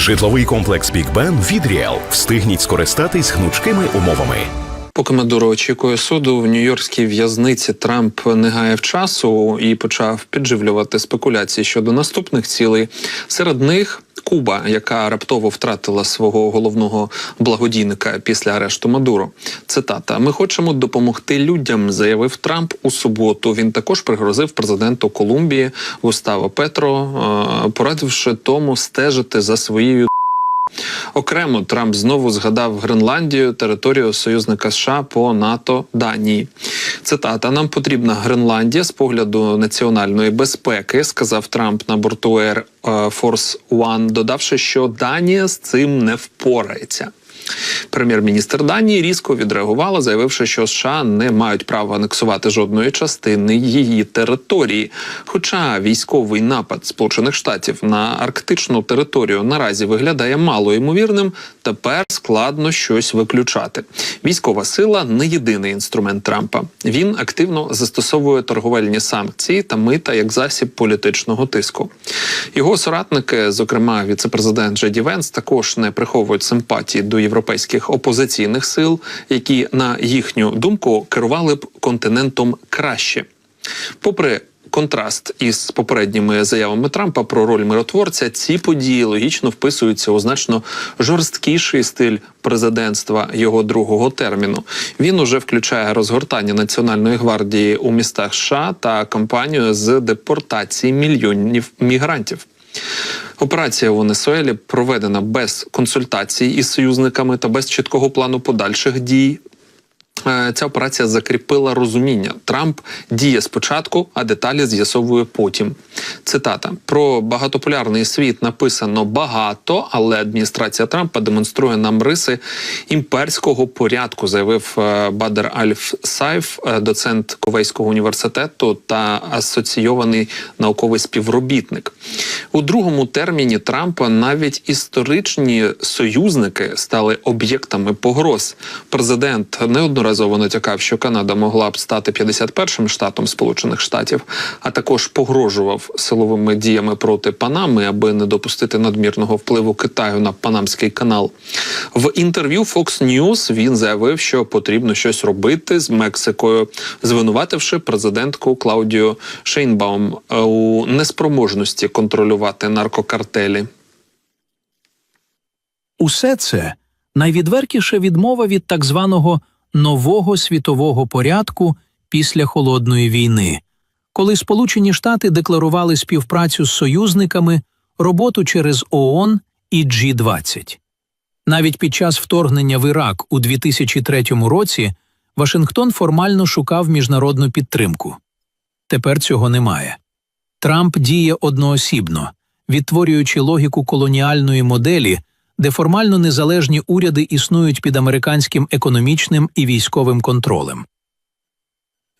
Житловий комплекс Big Бен від Ріел. Встигніть скористатись гнучкими умовами. Поки Мадуро очікує суду в нью-йоркській в'язниці Трамп не гаяв часу і почав підживлювати спекуляції щодо наступних цілей. Серед них Куба, яка раптово втратила свого головного благодійника після арешту Мадуро. Цитата: Ми хочемо допомогти людям, заявив Трамп у суботу. Він також пригрозив президенту Колумбії Густаво Петро, е, порадивши тому стежити за своєю. Окремо Трамп знову згадав Гренландію, територію союзника США по НАТО Данії. Цитата: Нам потрібна Гренландія з погляду національної безпеки, сказав Трамп на борту Air Force One, додавши, що Данія з цим не впорається. Прем'єр-міністр Данії різко відреагувала, заявивши, що США не мають права анексувати жодної частини її території. Хоча військовий напад Сполучених Штатів на арктичну територію наразі виглядає мало ймовірним, тепер складно щось виключати. Військова сила не єдиний інструмент Трампа. Він активно застосовує торговельні санкції та мита як засіб політичного тиску. Його соратники, зокрема віцепрезидент Джеді Венс, також не приховують симпатії до європейських опозиційних сил, які на їхню думку керували б континентом краще. Попри контраст із попередніми заявами Трампа про роль миротворця, ці події логічно вписуються у значно жорсткіший стиль президентства його другого терміну. Він уже включає розгортання національної гвардії у містах США та кампанію з депортації мільйонів мігрантів. Операція в Венесуелі проведена без консультацій із союзниками та без чіткого плану подальших дій. Е, Ця операція закріпила розуміння. Трамп діє спочатку, а деталі з'ясовує потім. Цитата про багатополярний світ написано багато, але адміністрація Трампа демонструє нам риси імперського порядку, заявив е, Бадер Альф Сайф, е, доцент Ковейського університету та асоційований науковий співробітник. У другому терміні Трампа навіть історичні союзники стали об'єктами погроз. Президент неодноразово натякав, що Канада могла б стати 51-м штатом Сполучених Штатів, а також погрожував силовими діями проти Панами, аби не допустити надмірного впливу Китаю на Панамський канал. В інтерв'ю Fox News він заявив, що потрібно щось робити з Мексикою, звинувативши президентку Клаудію Шейнбаум у неспроможності контролювати наркокартелі. Усе це найвідвертіша відмова від так званого нового світового порядку після холодної війни, коли Сполучені Штати декларували співпрацю з союзниками, роботу через ООН і G20. Навіть під час вторгнення в Ірак у 2003 році Вашингтон формально шукав міжнародну підтримку. Тепер цього немає. Трамп діє одноосібно, відтворюючи логіку колоніальної моделі, де формально незалежні уряди існують під американським економічним і військовим контролем.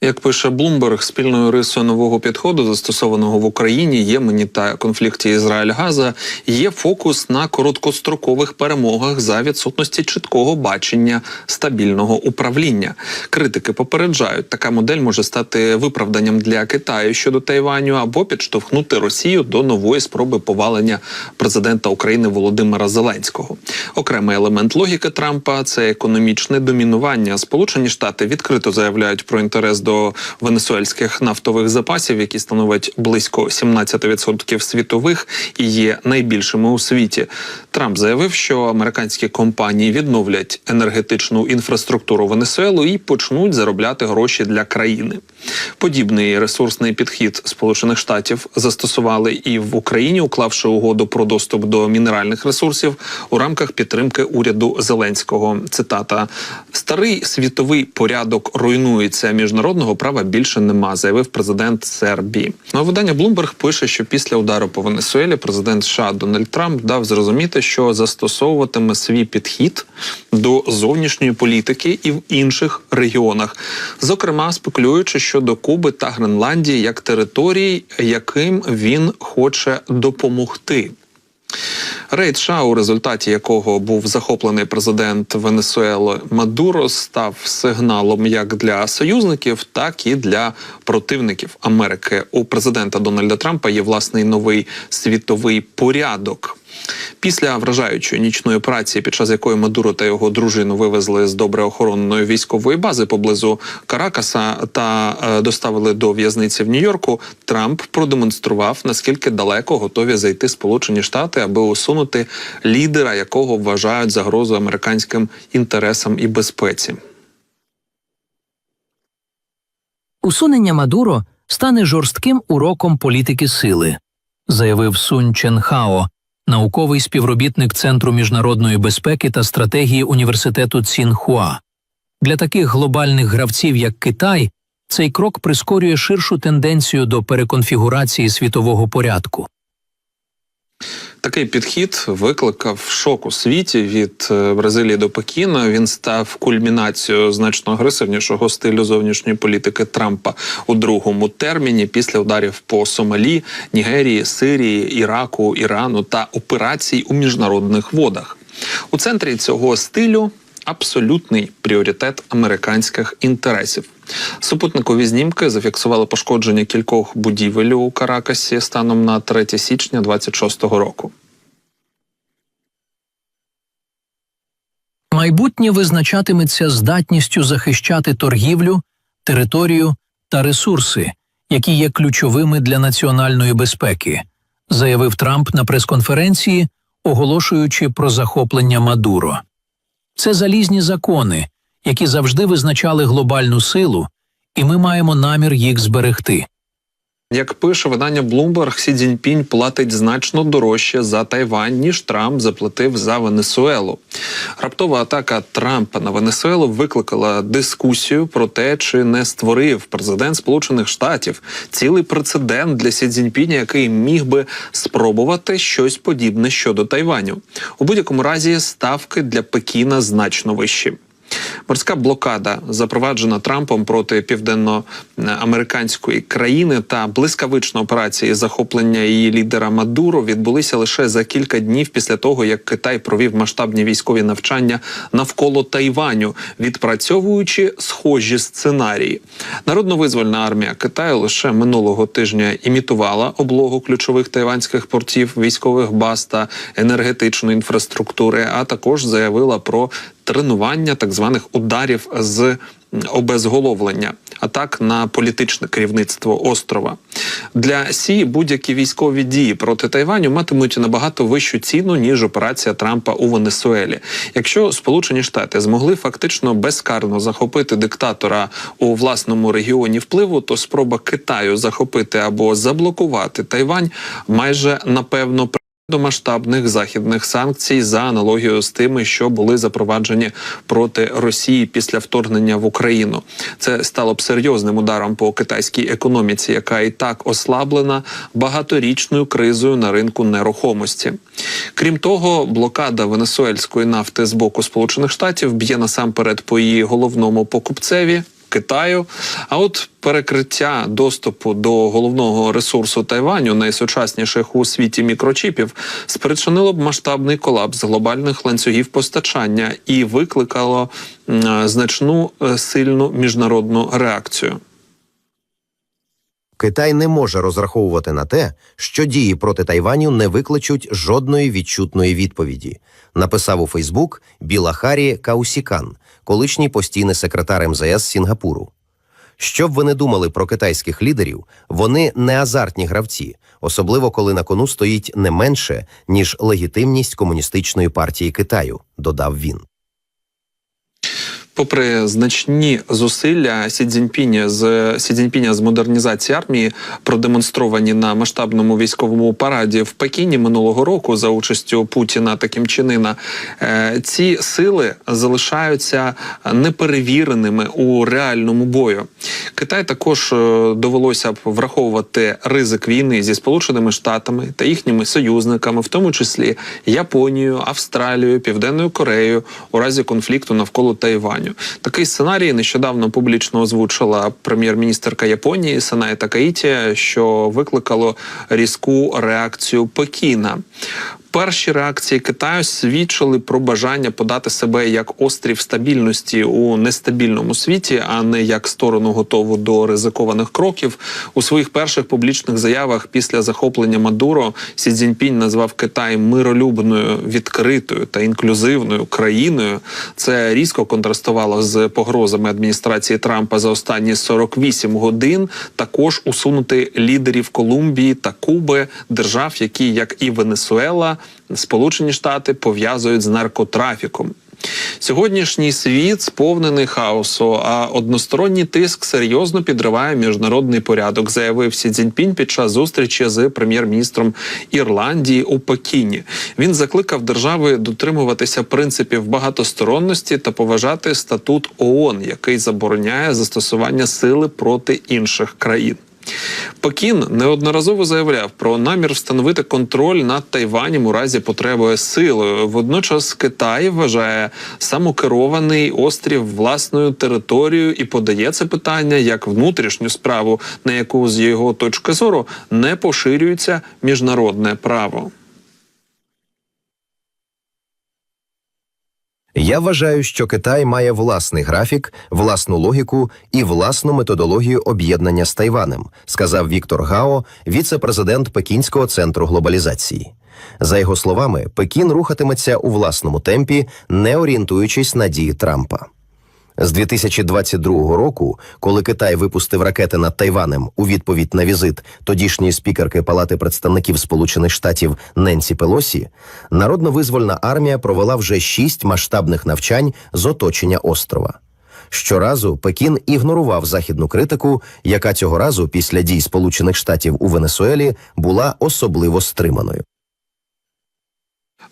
Як пише Блумберг, спільною рисою нового підходу, застосованого в Україні, Ємені та конфлікті Ізраїль-Газа, є фокус на короткострокових перемогах за відсутності чіткого бачення стабільного управління. Критики попереджають, така модель може стати виправданням для Китаю щодо Тайваню або підштовхнути Росію до нової спроби повалення президента України Володимира Зеленського. Окремий елемент логіки Трампа це економічне домінування. Сполучені Штати відкрито заявляють про інтерес до до венесуельських нафтових запасів, які становять близько 17% світових і є найбільшими у світі. Трамп заявив, що американські компанії відновлять енергетичну інфраструктуру Венесуелу і почнуть заробляти гроші для країни. Подібний ресурсний підхід Сполучених Штатів застосували і в Україні, уклавши угоду про доступ до мінеральних ресурсів у рамках підтримки уряду Зеленського. Цитата: старий світовий порядок руйнується міжнародного права більше нема, заявив президент Сербії. Ну, видання Bloomberg пише, що після удару по Венесуелі президент США Дональд Трамп дав зрозуміти, що застосовуватиме свій підхід до зовнішньої політики і в інших регіонах, зокрема спекулюючи щодо Куби та Гренландії як територій, яким він хоче допомогти. Рейд США, у результаті якого був захоплений президент Венесуели Мадуро, став сигналом як для союзників, так і для противників Америки. У президента Дональда Трампа є власний новий світовий порядок. Після вражаючої нічної операції, під час якої Мадуро та його дружину вивезли з добре охороненої військової бази поблизу Каракаса та е, доставили до в'язниці в Нью-Йорку, Трамп продемонстрував наскільки далеко готові зайти Сполучені Штати, аби усунути лідера, якого вважають загрозою американським інтересам і безпеці. Усунення Мадуро стане жорстким уроком політики сили, заявив Сун Чен Хао, науковий співробітник Центру міжнародної безпеки та стратегії університету Цінхуа. Для таких глобальних гравців, як Китай, цей крок прискорює ширшу тенденцію до переконфігурації світового порядку. Такий підхід викликав шок у світі від е, Бразилії до Пекіна. Він став кульмінацією значно агресивнішого стилю зовнішньої політики Трампа у другому терміні після ударів по Сомалі, Нігерії, Сирії, Іраку, Ірану та операцій у міжнародних водах. У центрі цього стилю абсолютний пріоритет американських інтересів. Супутникові знімки зафіксували пошкодження кількох будівель у Каракасі станом на 3 січня 26-го року. Майбутнє визначатиметься здатністю захищати торгівлю, територію та ресурси, які є ключовими для національної безпеки, заявив Трамп на прес-конференції, оголошуючи про захоплення Мадуро. Це залізні закони, які завжди визначали глобальну силу, і ми маємо намір їх зберегти. Як пише видання Bloomberg, Сі Цзіньпінь платить значно дорожче за Тайвань, ніж Трамп заплатив за Венесуелу. Раптова атака Трампа на Венесуелу викликала дискусію про те, чи не створив президент Сполучених Штатів цілий прецедент для Сі Цзіньпіня, який міг би спробувати щось подібне щодо Тайваню. У будь-якому разі ставки для Пекіна значно вищі. Морська блокада, запроваджена Трампом проти південноамериканської країни, та блискавична операція захоплення її лідера Мадуро відбулися лише за кілька днів після того, як Китай провів масштабні військові навчання навколо Тайваню, відпрацьовуючи схожі сценарії. Народно-визвольна армія Китаю лише минулого тижня імітувала облогу ключових тайванських портів, військових баз та енергетичної інфраструктури, а також заявила про тренування так званих ударів з обезголовлення, атак на політичне керівництво острова. Для Сі будь-які військові дії проти Тайваню матимуть набагато вищу ціну ніж операція Трампа у Венесуелі. Якщо Сполучені Штати змогли фактично безкарно захопити диктатора у власному регіоні впливу, то спроба Китаю захопити або заблокувати Тайвань майже напевно до масштабних західних санкцій за аналогією з тими, що були запроваджені проти Росії після вторгнення в Україну. Це стало б серйозним ударом по китайській економіці, яка і так ослаблена багаторічною кризою на ринку нерухомості. Крім того, блокада венесуельської нафти з боку Сполучених Штатів б'є насамперед по її головному покупцеві. Китаю, а от перекриття доступу до головного ресурсу Тайваню, найсучасніших у світі мікрочіпів, спричинило б масштабний колапс глобальних ланцюгів постачання і викликало значну е, сильну міжнародну реакцію. Китай не може розраховувати на те, що дії проти Тайваню не викличуть жодної відчутної відповіді, написав у Фейсбук Білахарі Каусікан, колишній постійний секретар МЗС Сінгапуру. Що б ви не думали про китайських лідерів, вони не азартні гравці, особливо коли на кону стоїть не менше ніж легітимність комуністичної партії Китаю, додав він. Попри значні зусилля Сі Цзіньпіня з Сі Цзіньпіня з модернізації армії, продемонстровані на масштабному військовому параді в Пекіні минулого року за участю Путіна та Кім Чен е, ці сили залишаються неперевіреними у реальному бою. Китай також е, довелося б враховувати ризик війни зі Сполученими Штатами та їхніми союзниками, в тому числі Японією, Австралією, Південною Кореєю, у разі конфлікту навколо Тайваню. Такий сценарій нещодавно публічно озвучила прем'єр-міністерка Японії Саная Такаїті, що викликало різку реакцію Пекіна. Перші реакції Китаю свідчили про бажання подати себе як острів стабільності у нестабільному світі, а не як сторону готову до ризикованих кроків. У своїх перших публічних заявах після захоплення Мадуро Сі Цзіньпінь назвав Китай миролюбною, відкритою та інклюзивною країною. Це різко контрастувало з погрозами адміністрації Трампа за останні 48 годин. Також усунути лідерів Колумбії та Куби, держав, які як і Венесуела, Сполучені Штати пов'язують з наркотрафіком. Сьогоднішній світ сповнений хаосу, а односторонній тиск серйозно підриває міжнародний порядок, заявив Сі Цзіньпінь під час зустрічі з прем'єр-міністром Ірландії у Пекіні. Він закликав держави дотримуватися принципів багатосторонності та поважати статут ООН, який забороняє застосування сили проти інших країн. Пекін неодноразово заявляв про намір встановити контроль над Тайванем у разі потреби силою. Водночас Китай вважає самокерований острів власною територією і подає це питання як внутрішню справу, на яку з його точки зору не поширюється міжнародне право. Я вважаю, що Китай має власний графік, власну логіку і власну методологію об'єднання з Тайванем, сказав Віктор Гао, віце-президент Пекінського центру глобалізації. За його словами, Пекін рухатиметься у власному темпі, не орієнтуючись на дії Трампа. З 2022 року, коли Китай випустив ракети над Тайванем у відповідь на візит тодішньої спікерки Палати представників Сполучених Штатів Ненсі Пелосі, народно-визвольна армія провела вже шість масштабних навчань з оточення острова. Щоразу Пекін ігнорував західну критику, яка цього разу після дій Сполучених Штатів у Венесуелі була особливо стриманою.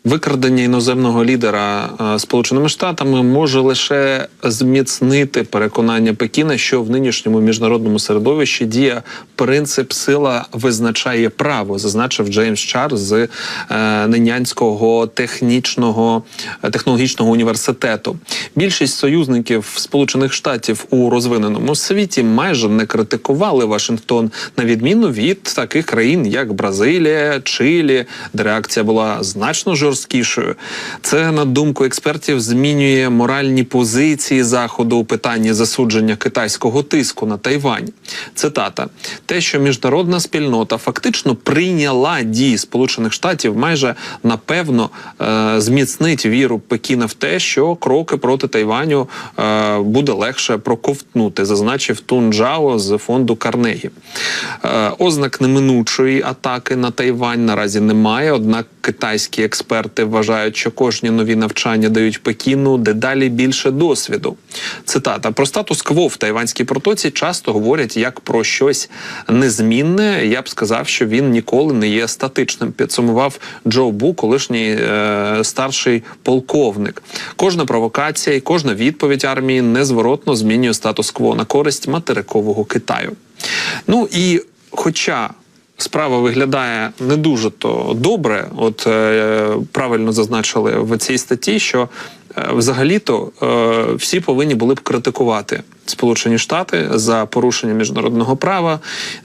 Викрадення іноземного лідера е, Сполученими Штатами може лише зміцнити переконання Пекіна, що в нинішньому міжнародному середовищі діє принцип сила визначає право, зазначив Джеймс Чар з е, Ненянського технічного е, технологічного університету. Більшість союзників Сполучених Штатів у розвиненому світі майже не критикували Вашингтон на відміну від таких країн, як Бразилія, Чилі, де реакція була значно жорсткішою. Це на думку експертів змінює моральні позиції заходу у питанні засудження китайського тиску на Тайвань. Цитата: те, що міжнародна спільнота фактично прийняла дії Сполучених Штатів, майже напевно е, зміцнить віру Пекіна в те, що кроки проти Тайваню е, буде легше проковтнути, зазначив Тун Джао з фонду Карнегі. Е, ознак неминучої атаки на Тайвань наразі немає. Однак китайські експерти вважають, що кожні нові навчання дають Пекіну дедалі більше досвіду. Цитата про статус-кво в Тайванській протоці часто говорять як про щось незмінне. Я б сказав, що він ніколи не є статичним. Підсумував Джо Бу, колишній е, старший полковник. Кожна провокація і кожна відповідь армії незворотно змінює статус-кво на користь материкового Китаю. Ну і хоча справа виглядає не дуже то добре, от е, правильно зазначили в цій статті, що взагалі-то е, всі повинні були б критикувати Сполучені Штати за порушення міжнародного права.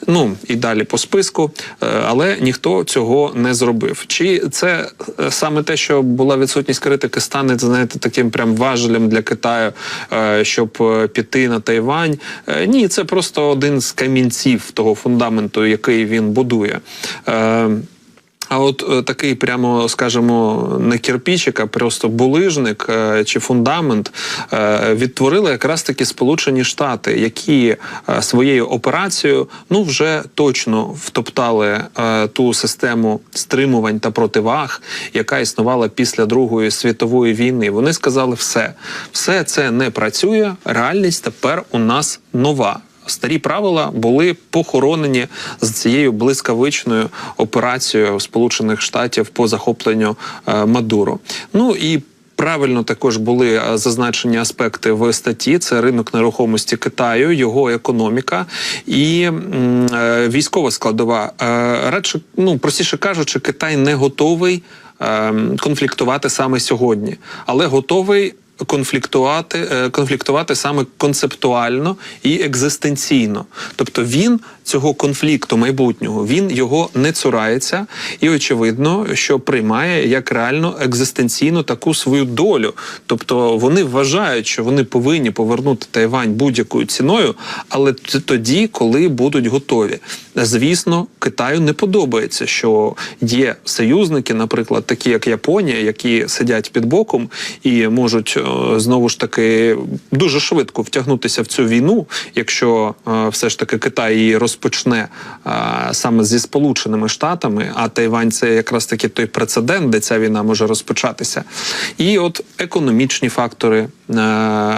Ну і далі по списку, е, але ніхто цього не зробив. Чи це е, саме те, що була відсутність критики, стане знаєте, таким прям важелем для Китаю, е, щоб е, піти на Тайвань? Е, Ні, це просто один з камінців того фундаменту, який він будує. А от е, такий, прямо скажімо, не кирпичик, а просто булижник е, чи фундамент е, відтворили якраз таки Сполучені Штати, які своєю операцією ну вже точно втоптали ту систему стримувань та противаг, яка існувала після Другої світової війни. Вони сказали, все, все це не працює. Реальність тепер у нас нова. Старі правила були похоронені з цією блискавичною операцією Сполучених Штатів по захопленню е, Мадуро. Ну і Правильно також були е, зазначені аспекти в статті: це ринок нерухомості Китаю, його економіка і м, е, військова складова. Радше, ну простіше кажучи, Китай не готовий е, конфліктувати саме сьогодні, але готовий конфліктувати, е, конфліктувати саме концептуально і екзистенційно. Тобто він цього конфлікту майбутнього він його не цурається, і очевидно, що приймає як реально екзистенційну таку свою долю. Тобто вони вважають, що вони повинні повернути Тайвань будь-якою ціною, але тоді, коли будуть готові. Звісно, Китаю не подобається, що є союзники, наприклад, такі як Японія, які сидять під боком і можуть знову ж таки дуже швидко втягнутися в цю війну, якщо е, все ж таки Китай її розпочне е, саме зі Сполученими Штатами, а Тайвань це якраз таки той прецедент, де ця війна може розпочатися. І от економічні фактори, е,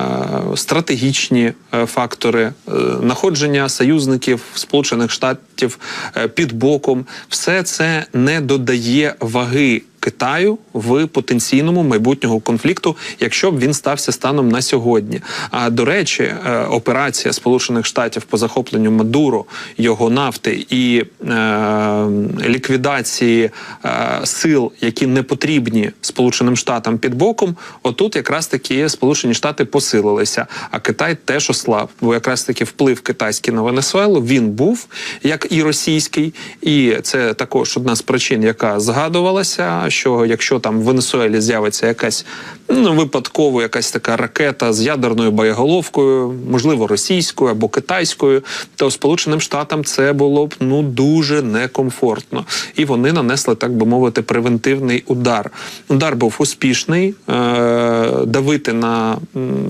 стратегічні е, фактори, е, знаходження союзників Сполучених Штатів е, під боком, все це не додає ваги. Китаю в потенційному майбутнього конфлікту, якщо б він стався станом на сьогодні. А до речі, е, операція Сполучених Штатів по захопленню Мадуро, його нафти і е, ліквідації е, сил, які не потрібні Сполученим Штатам під боком, отут якраз таки Сполучені Штати посилилися, а Китай теж ослаб. Бо якраз таки вплив китайський на Венесуелу він був як і російський, і це також одна з причин, яка згадувалася. Що якщо там в Венесуелі з'явиться якась ну випадково якась така ракета з ядерною боєголовкою, можливо, російською або китайською, то Сполученим Штатам це було б ну дуже некомфортно, і вони нанесли, так би мовити, превентивний удар. Удар був успішний. Е- давити на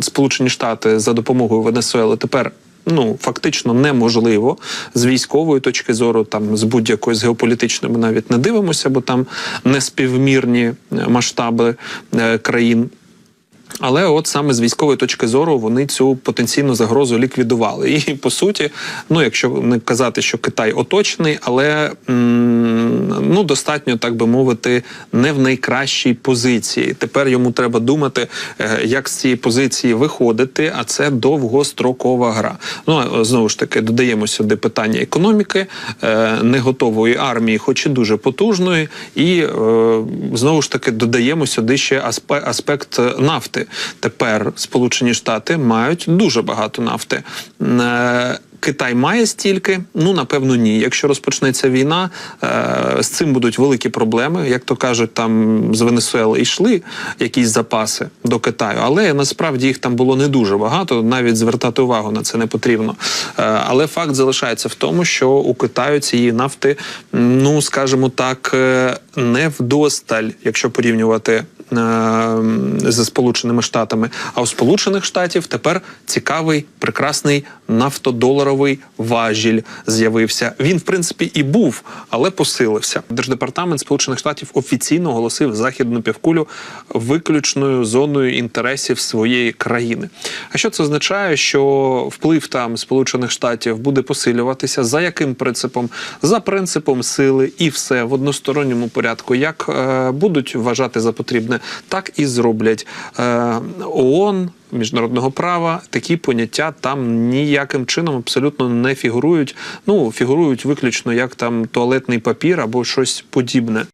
Сполучені Штати за допомогою Венесуели тепер ну фактично неможливо з військової точки зору, там з будь-якої з геополітичної ми навіть не дивимося, бо там неспівмірні е, масштаби е, країн. Але от саме з військової точки зору вони цю потенційну загрозу ліквідували. І по суті, ну якщо не казати, що Китай оточений, але м, ну достатньо так би мовити, не в найкращій позиції. Тепер йому треба думати, е, як з цієї позиції виходити, а це довгострокова гра. Ну а знову ж таки додаємо сюди питання економіки, е, не готової армії, хоч і дуже потужної, і е, знову ж таки додаємо сюди ще аспе- аспект нафти. Тепер Сполучені Штати мають дуже багато нафти. Китай має стільки, ну напевно, ні. Якщо розпочнеться війна, е, з цим будуть великі проблеми. Як то кажуть, там з Венесуели йшли якісь запаси до Китаю, але насправді їх там було не дуже багато. Навіть звертати увагу на це не потрібно. Е, але факт залишається в тому, що у Китаю цієї нафти, ну скажімо так, е, не вдосталь, якщо порівнювати зі Сполученими Штатами. А у Сполучених Штатів тепер цікавий, прекрасний нафтодоларовий важіль з'явився. Він, в принципі, і був, але посилився. Держдепартамент Сполучених Штатів офіційно оголосив західну півкулю виключною зоною інтересів своєї країни. А що це означає? Що вплив там Сполучених Штатів буде посилюватися? За яким принципом? За принципом сили і все в односторонньому порядку. Як е, будуть вважати за потрібне, так і зроблять. Е, ООН міжнародного права такі поняття там ніяким чином абсолютно не фігурують. Ну фігурують виключно як там туалетний папір або щось подібне.